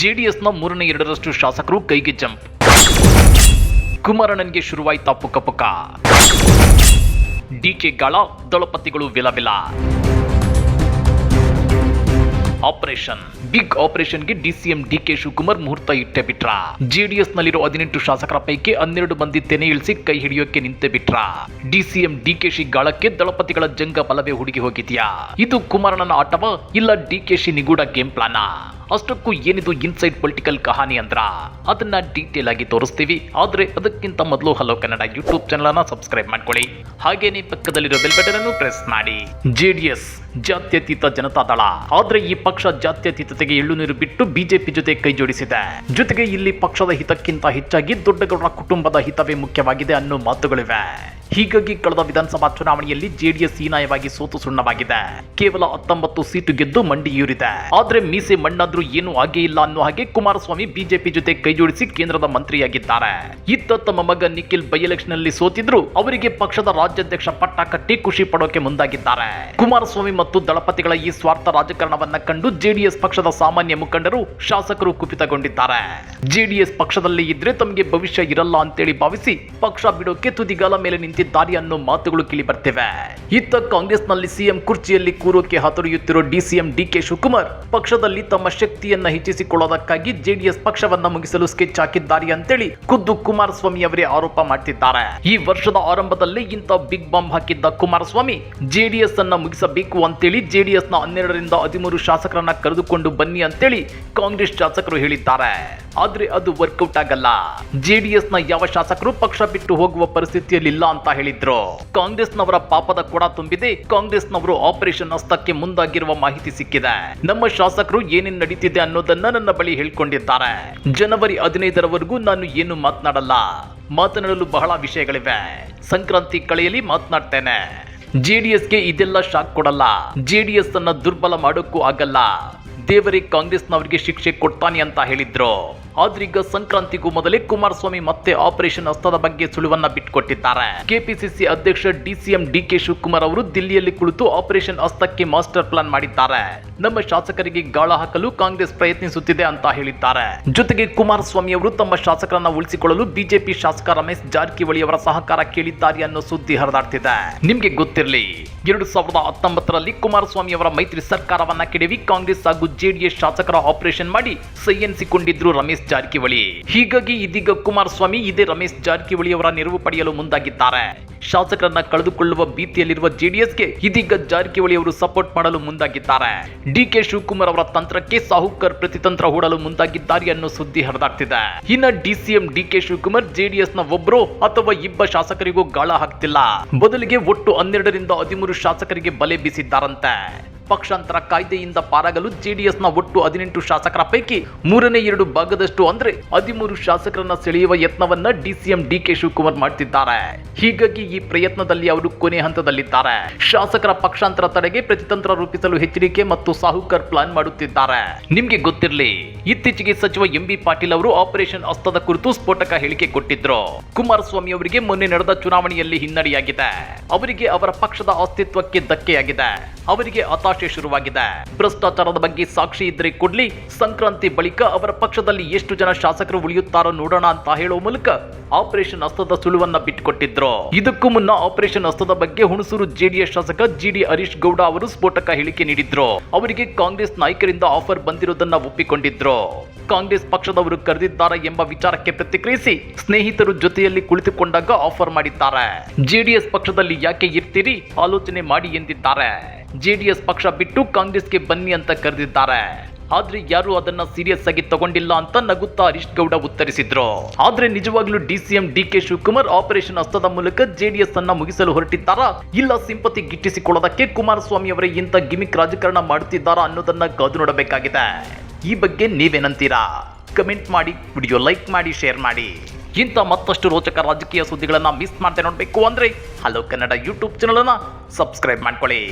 ಜೆಡಿಎಸ್ನ ಮೂರನೇ ಎರಡರಷ್ಟು ಶಾಸಕರು ಕೈಗೆ ಜಂಪ್. ಕುಮಾರಣ್ಣನ್ಗೆ ಶುರುವಾಯ್ತಾ ಪುಕ್ಕ ಪುಕ್ಕ ಡಿಕೆ ಗಾಳ, ದಳಪತಿಗಳು ವಿಲವಿಲ. ಆಪರೇಷನ್, ಬಿಗ್ ಆಪರೇಷನ್ಗೆ ಡಿಸಿಎಂ ಡಿಕೆ ಶಿವಕುಮಾರ್ ಮುಹೂರ್ತ ಇಟ್ಟೆ ಬಿಟ್ರ. ಜೆಡಿಎಸ್ ನಲ್ಲಿರೋ ಹದಿನೆಂಟು ಶಾಸಕರ ಪೈಕಿ ಹನ್ನೆರಡು ಮಂದಿ ತೆನೆ ಇಳಿಸಿ ಕೈ ಹಿಡಿಯೋಕೆ ನಿಂತೆ ಬಿಟ್ರ. ಡಿಸಿಎಂ ಡಿಕೆಶಿ ಗಾಳಕ್ಕೆ ದಳಪತಿಗಳ ಜಂಗ ಬಲವೇ ಹುಡುಗಿ ಹೋಗಿದ್ಯಾ? ಇದು ಕುಮಾರಣ್ಣನ ಆಟವ, ಇಲ್ಲ ಡಿಕೆಶಿ ನಿಗೂಢ ಗೇಮ್ ಪ್ಲಾನ ಅಷ್ಟಕ್ಕೂ ಏನಿದು ಇನ್ಸೈಡ್ ಪೊಲಿಟಿಕಲ್ ಕಹಾನಿ ಅಂದ್ರ? ಅದನ್ನ ಡೀಟೇಲ್ ಆಗಿ ತೋರಿಸ್ತೀವಿ. ಆದ್ರೆ ಅದಕ್ಕಿಂತ ಮೊದಲು ಹಲೋ ಕನ್ನಡ ಯೂಟ್ಯೂಬ್ ಚಾನಲ್ ಅನ್ನ ಸಬ್ಸ್ಕ್ರೈಬ್ ಮಾಡ್ಕೊಳ್ಳಿ. ಹಾಗೇನೆ ಪಕ್ಕದಲ್ಲಿರೋ ಬೆಲ್ ಬಟನ್ ಅನ್ನು ಪ್ರೆಸ್ ಮಾಡಿ. ಎಸ್ ಜಾತ್ಯತೀತ ಜನತಾ ದಳ. ಆದ್ರೆ ಈ ಪಕ್ಷ ಜಾತ್ಯತೀತತೆಗೆ ಎಳ್ಳು ನೀರು ಬಿಟ್ಟು ಬಿಜೆಪಿ ಜೊತೆ ಕೈ ಜೋಡಿಸಿದೆ. ಜೊತೆಗೆ ಇಲ್ಲಿ ಪಕ್ಷದ ಹಿತಕ್ಕಿಂತ ಹೆಚ್ಚಾಗಿ ದೊಡ್ಡಗೌಡರ ಕುಟುಂಬದ ಹಿತವೇ ಮುಖ್ಯವಾಗಿದೆ ಅನ್ನೋ ಮಾತುಗಳಿವೆ. ಹೀಗಾಗಿ ಕಳೆದ ವಿಧಾನಸಭಾ ಚುನಾವಣೆಯಲ್ಲಿ ಜೆಡಿಎಸ್ ಹೀನಾಯವಾಗಿ ಸೋತು ಸುಣ್ಣವಾಗಿದೆ. ಕೇವಲ ಹತ್ತೊಂಬತ್ತು ಸೀಟು ಗೆದ್ದು ಮಂಡಿಯೂರಿದೆ ಆದ್ರೆ ಮೀಸೆ ಮಣ್ಣಾದ್ರೂ ಏನು ಹಾಗೆ ಇಲ್ಲ ಅನ್ನೋ ಹಾಗೆ ಕುಮಾರಸ್ವಾಮಿ ಬಿಜೆಪಿ ಜೊತೆ ಕೈಜೋಡಿಸಿ ಕೇಂದ್ರದ ಮಂತ್ರಿಯಾಗಿದ್ದಾರೆ. ಇತ್ತ ತಮ್ಮ ಮಗ ನಿಖಿಲ್ ಬೈ ಎಲೆಕ್ಷನ್ನಲ್ಲಿ ಸೋತಿದ್ರು ಅವರಿಗೆ ಪಕ್ಷದ ರಾಜ್ಯಾಧ್ಯಕ್ಷ ಪಟ್ಟ ಕಟ್ಟಿ ಖುಷಿ ಪಡೋಕೆ ಮುಂದಾಗಿದ್ದಾರೆ. ಕುಮಾರಸ್ವಾಮಿ ಮತ್ತು ದಳಪತಿಗಳ ಈ ಸ್ವಾರ್ಥ ರಾಜಕಾರಣವನ್ನ ಕಂಡು ಜೆಡಿಎಸ್ ಪಕ್ಷದ ಸಾಮಾನ್ಯ ಮುಖಂಡರು ಶಾಸಕರು ಕುಪಿತಗೊಂಡಿದ್ದಾರೆ. ಜೆಡಿಎಸ್ ಪಕ್ಷದಲ್ಲಿ ಇದ್ರೆ ತಮಗೆ ಭವಿಷ್ಯ ಇರಲ್ಲ ಅಂತೇಳಿ ಭಾವಿಸಿ ಪಕ್ಷ ಬಿಡೋಕೆ ತುದಿಗಾಲ ಮೇಲೆ ನಿಂತಿದ್ದಾರೆ ಅನ್ನೋ ಮಾತುಗಳು ಕೇಳಿ ಬರ್ತಿವೆ ಇತ್ತ ಕಾಂಗ್ರೆಸ್ನಲ್ಲಿ ಸಿಎಂ ಕುರ್ಚಿಯಲ್ಲಿ ಕೂರೋಕೆ ಹಾತೊರೆಯುತ್ತಿರೋ ಡಿಸಿಎಂ ಡಿಕೆ ಶಿವಕುಮಾರ್ ಪಕ್ಷದಲ್ಲಿ ತಮ್ಮ ಶಕ್ತಿಯನ್ನ ಹೆಚ್ಚಿಸಿಕೊಳ್ಳೋದಕ್ಕಾಗಿ ಜೆಡಿಎಸ್ ಪಕ್ಷವನ್ನ ಮುಗಿಸಲು ಸ್ಕೆಚ್ ಹಾಕಿದ್ದಾರೆ ಅಂತೇಳಿ ಖುದ್ದು ಕುಮಾರಸ್ವಾಮಿ ಅವರೇ ಆರೋಪ ಮಾಡ್ತಿದ್ದಾರೆ. ಈ ವರ್ಷದ ಆರಂಭದಲ್ಲಿ ಇಂಥ ಬಿಗ್ ಬಾಂಬ್ ಹಾಕಿದ್ದ ಕುಮಾರಸ್ವಾಮಿ ಜೆಡಿಎಸ್ ಅನ್ನ ಮುಗಿಸಬೇಕು ಅಂತೇಳಿ ಜೆಡಿಎಸ್ನ ಹನ್ನೆರಡರಿಂದ ಹದಿಮೂರು ಶಾಸಕರನ್ನ ಕರೆದುಕೊಂಡು ಬನ್ನಿ ಅಂತೇಳಿ ಕಾಂಗ್ರೆಸ್ ಶಾಸಕರು ಹೇಳಿದ್ದಾರೆ. ಆದ್ರೆ ಅದು ವರ್ಕೌಟ್ ಆಗಲ್ಲ. ಜೆಡಿಎಸ್ನ ಯಾವ ಶಾಸಕರು ಪಕ್ಷ ಬಿಟ್ಟು ಹೋಗುವ ಪರಿಸ್ಥಿತಿಯಲ್ಲಿಲ್ಲ ಅಂತ ಹೇಳಿದ್ರು. ಕಾಂಗ್ರೆಸ್ನವರ ಪಾಪದ ಕೂಡ ತುಂಬಿದೆ. ಕಾಂಗ್ರೆಸ್ನವರು ಆಪರೇಷನ್ ಹಸ್ತಕ್ಕೆ ಮುಂದಾಗಿರುವ ಮಾಹಿತಿ ಸಿಕ್ಕಿದೆ. ನಮ್ಮ ಶಾಸಕರು ಏನೇನ್ ನಡೀತಿದೆ ಅನ್ನೋದನ್ನ ನನ್ನ ಬಳಿ ಹೇಳ್ಕೊಂಡಿದ್ದಾರೆ. ಜನವರಿ ಹದಿನೈದರವರೆಗೂ ನಾನು ಏನು ಮಾತನಾಡಲ್ಲ. ಮಾತನಾಡಲು ಬಹಳ ವಿಷಯಗಳಿವೆ. ಸಂಕ್ರಾಂತಿ ಕಳೆಯಲ್ಲಿ ಮಾತನಾಡ್ತೇನೆ. ಜೆಡಿಎಸ್ಗೆ ಇದೆಲ್ಲ ಶಾಕ್ ಕೊಡಲ್ಲ. ಜೆಡಿಎಸ್ ಅನ್ನ ದುರ್ಬಲ ಮಾಡೋಕ್ಕೂ ಆಗಲ್ಲ. ದೇವರೇ, ಕಾಂಗ್ರೆಸ್ನವರಿಗೆ ಶಿಕ್ಷೆ ಕೊಡ್ತಾನೆ ಅಂತ ಹೇಳಿದ್ರು. ಆದ್ರೀಗ ಸಂಕ್ರಾಂತಿಗೂ ಮೊದಲೇ ಕುಮಾರಸ್ವಾಮಿ ಮತ್ತೆ ಆಪರೇಷನ್ ಹಸ್ತದ ಬಗ್ಗೆ ಸುಳುವನ್ನ ಬಿಟ್ಕೊಟ್ಟಿದ್ದಾರೆ. ಕೆಪಿಸಿಸಿ ಅಧ್ಯಕ್ಷ ಡಿಸಿಎಂ ಡಿಕೆ ಶಿವಕುಮಾರ್ ಅವರು ದಿಲ್ಲಿಯಲ್ಲಿ ಕುಳಿತು ಆಪರೇಷನ್ ಹಸ್ತಕ್ಕೆ ಮಾಸ್ಟರ್ ಪ್ಲಾನ್ ಮಾಡಿದ್ದಾರೆ. ನಮ್ಮ ಶಾಸಕರಿಗೆ ಗಾಳ ಹಾಕಲು ಕಾಂಗ್ರೆಸ್ ಪ್ರಯತ್ನಿಸುತ್ತಿದೆ ಅಂತ ಹೇಳಿದ್ದಾರೆ. ಜೊತೆಗೆ ಕುಮಾರಸ್ವಾಮಿ ಅವರು ತಮ್ಮ ಶಾಸಕರನ್ನ ಉಳಿಸಿಕೊಳ್ಳಲು ಬಿಜೆಪಿ ಶಾಸಕ ರಮೇಶ್ ಜಾರಕಿಹೊಳಿ ಅವರ ಸಹಕಾರ ಕೇಳಿದ್ದಾರೆ ಅನ್ನೋ ಸುದ್ದಿ ಹರಿದಾಡ್ತಿದೆ. ನಿಮ್ಗೆ ಗೊತ್ತಿರಲಿ, ಎರಡು ಸಾವಿರದ ಹತ್ತೊಂಬತ್ತರಲ್ಲಿ ಕುಮಾರಸ್ವಾಮಿ ಅವರ ಮೈತ್ರಿ ಸರ್ಕಾರವನ್ನ ಕೆಡವಿ ಕಾಂಗ್ರೆಸ್ ಹಾಗೂ ಜೆಡಿಎಸ್ ಶಾಸಕರ ಆಪರೇಷನ್ ಮಾಡಿ ಸೈ ಎನ್ಸಿಕೊಂಡಿದ್ರು ರಮೇಶ್ ಜಾರಕಿಹೊಳಿ. ಹೀಗಾಗಿ ಇದೀಗ ಕುಮಾರಸ್ವಾಮಿ, ಇದೇ ರಮೇಶ್ ಜಾರಕಿಹೊಳಿ ಅವರ ನೆರವು ಪಡೆಯಲು ಮುಂದಾಗಿದ್ದಾರೆ. ಶಾಸಕರನ್ನ ಕಳೆದುಕೊಳ್ಳುವ ಭೀತಿಯಲ್ಲಿರುವ ಜೆಡಿಎಸ್ಗೆ ಇದೀಗ ಜಾರಕಿಹೊಳಿ ಅವರು ಸಪೋರ್ಟ್ ಮಾಡಲು ಮುಂದಾಗಿದ್ದಾರೆ. ಡಿಕೆ ಶಿವಕುಮಾರ್ ಅವರ ತಂತ್ರಕ್ಕೆ ಸಾಹುಕರ್ ಪ್ರತಿತಂತ್ರ ಹೂಡಲು ಮುಂದಾಗಿದ್ದಾರೆ ಅನ್ನೋ ಸುದ್ದಿ ಹರಿದಾಡ್ತಿದೆ. ಇನ್ನ ಡಿಸಿಎಂ ಡಿಕೆ ಶಿವಕುಮಾರ್ ಜೆಡಿಎಸ್ನ ಒಬ್ಬರು ಅಥವಾ ಇಬ್ಬ ಶಾಸಕರಿಗೂ ಗಾಳ ಹಾಕ್ತಿಲ್ಲ. ಬದಲಿಗೆ ಒಟ್ಟು ಹನ್ನೆರಡರಿಂದ ಹದಿಮೂರು ಶಾಸಕರಿಗೆ ಬಲೆ ಬೀಸಿದ್ದಾರಂತೆ. ಪಕ್ಷಾಂತರ ಕಾಯ್ದೆಯಿಂದ ಪಾರಾಗಲು ಜೆಡಿಎಸ್ನ ಒಟ್ಟು ಹದಿನೆಂಟು ಶಾಸಕರ ಪೈಕಿ ಮೂರನೇ ಎರಡು ಭಾಗದಷ್ಟು ಅಂದ್ರೆ ಹದಿಮೂರು ಶಾಸಕರನ್ನ ಸೆಳೆಯುವ ಯತ್ನವನ್ನ ಡಿಸಿಎಂ ಡಿಕೆ ಶಿವಕುಮಾರ್ ಮಾಡ್ತಿದ್ದಾರೆ. ಹೀಗಾಗಿ ಈ ಪ್ರಯತ್ನದಲ್ಲಿ ಅವರು ಕೊನೆ ಹಂತದಲ್ಲಿದ್ದಾರೆ. ಶಾಸಕರ ಪಕ್ಷಾಂತರ ತಡೆಗೆ ಪ್ರತಿತಂತ್ರ ರೂಪಿಸಲು ಎಚ್ಚರಿಕೆ ಮತ್ತು ಸಾಹುಕರ್ ಪ್ಲಾನ್ ಮಾಡುತ್ತಿದ್ದಾರೆ. ನಿಮ್ಗೆ ಗೊತ್ತಿರಲಿ, ಇತ್ತೀಚೆಗೆ ಸಚಿವ ಎಂ ಬಿ ಪಾಟೀಲ್ ಅವರು ಆಪರೇಷನ್ ಹಸ್ತದ ಕುರಿತು ಸ್ಫೋಟಕ ಹೇಳಿಕೆ ಕೊಟ್ಟಿದ್ರು. ಕುಮಾರಸ್ವಾಮಿ ಅವರಿಗೆ ಮೊನ್ನೆ ನಡೆದ ಚುನಾವಣೆಯಲ್ಲಿ ಹಿನ್ನಡೆಯಾಗಿದೆ. ಅವರಿಗೆ ಅವರ ಪಕ್ಷದ ಅಸ್ತಿತ್ವಕ್ಕೆ ಧಕ್ಕೆಯಾಗಿದೆ. ಅವರಿಗೆ ಹತಾಶೆ ಶುರುವಾಗಿದೆ. ಭ್ರಷ್ಟಾಚಾರದ ಬಗ್ಗೆ ಸಾಕ್ಷಿ ಇದ್ರೆ ಕೊಡ್ಲಿ, ಸಂಕ್ರಾಂತಿ ಬಳಿಕ ಅವರ ಪಕ್ಷದಲ್ಲಿ ಎಷ್ಟು ಜನ ಶಾಸಕರು ಉಳಿಯುತ್ತಾರೋ ನೋಡೋಣ ಅಂತ ಹೇಳುವ ಮೂಲಕ ಆಪರೇಷನ್ ಹಸ್ತದ ಸುಳುವನ್ನ ಬಿಟ್ಟುಕೊಟ್ಟಿದ್ರು. ಇದಕ್ಕೂ ಮುನ್ನ ಆಪರೇಷನ್ ಹಸ್ತದ ಬಗ್ಗೆ ಹುಣಸೂರು ಜೆಡಿಎಸ್ ಶಾಸಕ ಜಿಡಿ ಹರೀಶ್ ಗೌಡ ಅವರು ಸ್ಫೋಟಕ ಹೇಳಿಕೆ ನೀಡಿದ್ರು. ಅವರಿಗೆ ಕಾಂಗ್ರೆಸ್ ನಾಯಕರಿಂದ ಆಫರ್ ಬಂದಿರೋದನ್ನ ಒಪ್ಪಿಕೊಂಡಿದ್ರು. ಕಾಂಗ್ರೆಸ್ ಪಕ್ಷದವರು ಕರೆದಿದ್ದಾರೆ ಎಂಬ ವಿಚಾರಕ್ಕೆ ಪ್ರತಿಕ್ರಿಯಿಸಿ ಸ್ನೇಹಿತರು ಜೊತೆಯಲ್ಲಿ ಕುಳಿತುಕೊಂಡಾಗ ಆಫರ್ ಮಾಡಿದ್ದಾರೆ. ಜೆಡಿಎಸ್ ಪಕ್ಷದಲ್ಲಿ ಯಾಕೆ ಇರ್ತೀರಿ, ಆಲೋಚನೆ ಮಾಡಿ ಎಂದಿದ್ದಾರೆ. ಜೆಡಿಎಸ್ ಪಕ್ಷ ಬಿಟ್ಟು ಕಾಂಗ್ರೆಸ್ಗೆ ಬನ್ನಿ ಅಂತ ಕರೆದಿದ್ದಾರೆ. ಆದ್ರೆ ಯಾರು ಅದನ್ನ ಸೀರಿಯಸ್ ಆಗಿ ತಗೊಂಡಿಲ್ಲ ಅಂತ ನಗುತ್ತಾ ಹರೀಶ್ ಗೌಡ ಉತ್ತರಿಸಿದ್ರು. ಆದ್ರೆ ನಿಜವಾಗ್ಲೂ DCM D K Shivakumar operation ಹಸ್ತದ ಮೂಲಕ ಜೆಡಿಎಸ್ ಅನ್ನ ಮುಗಿಸಲು ಹೊರಟಿದ್ದಾರಾ? ಇಲ್ಲ ಸಿಂಪತಿ ಗಿಟ್ಟಿಸಿಕೊಳ್ಳೋದಕ್ಕೆ ಕುಮಾರಸ್ವಾಮಿ ಅವರೇ ಇಂಥ ಗಿಮಿಕ್ ರಾಜಕಾರಣ ಮಾಡುತ್ತಿದ್ದಾರಾ ಅನ್ನೋದನ್ನ ಕಾದು ನೋಡಬೇಕಾಗಿದೆ. ಈ ಬಗ್ಗೆ ನೀವೇನಂತೀರಾ? ಕಮೆಂಟ್ ಮಾಡಿ, ವಿಡಿಯೋ ಲೈಕ್ ಮಾಡಿ, ಶೇರ್ ಮಾಡಿ. ಇಂಥ ಮತ್ತಷ್ಟು ರೋಚಕ ರಾಜಕೀಯ ಸುದ್ದಿಗಳನ್ನ ಮಿಸ್ ಮಾಡದೆ ನೋಡಬೇಕು ಅಂದ್ರೆ ಹಲೋ ಕನ್ನಡ ಯೂಟ್ಯೂಬ್ ಚಾನಲನ್ನು ಸಬ್ಸ್ಕ್ರೈಬ್ ಮಾಡ್ಕೊಳ್ಳಿ.